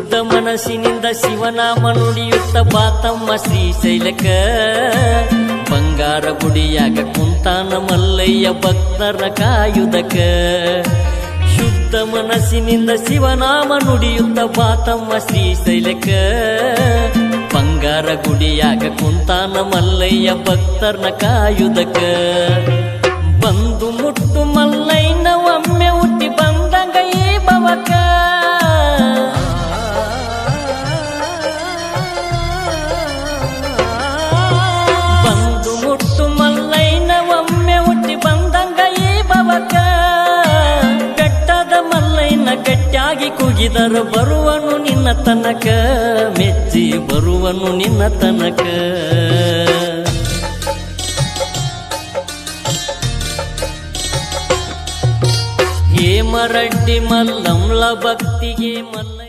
ಶುದ್ಧ ಮನಸ್ಸಿನಿಂದ ಶಿವನಾಮ ನುಡಿಯುತ್ತ ಬಾತಮ್ಮ ಶ್ರೀಶೈಲಕ. ಬಂಗಾರ ಗುಡಿಯಾಗ ಕುಂತಾನ ಮಲ್ಲಯ್ಯ ಭಕ್ತರ ಕಾಯುದಕ. ಶುದ್ಧ ಮನಸ್ಸಿನಿಂದ ಶಿವನಾಮ ನುಡಿಯುತ್ತ ಬಾತಮ್ಮ ಶ್ರೀಶೈಲಕ. ಬಂಗಾರ ಗುಡಿಯಾಗ ಕುಂತಾನ ಮಲ್ಲಯ್ಯ ಭಕ್ತರ್ನ ಕಾಯುದಕ. ಬಂದು ಮುಟ್ಟು ಮಲ್ಲಯ್ಯನ ಒಮ್ಮೆ ಹುಟ್ಟಿ ಬಂದಂಗ ಈ ಬವಕ ಈ ಮಲ್ಲೈನ ಬೆಟ್ಟದ ಕಟ್ಟಾಗಿ ಕುಗಿದರು. ಬರುವನು ನಿನ್ನ ತನಕ, ಮೆಚ್ಚಿ ಬರುವನು ನಿನ್ನ ತನಕ. ಹೇಮರಡ್ಡಿ ಮಲ್ಲಂಲ ಭಕ್ತಿಗೆ ಮಲ್ಲ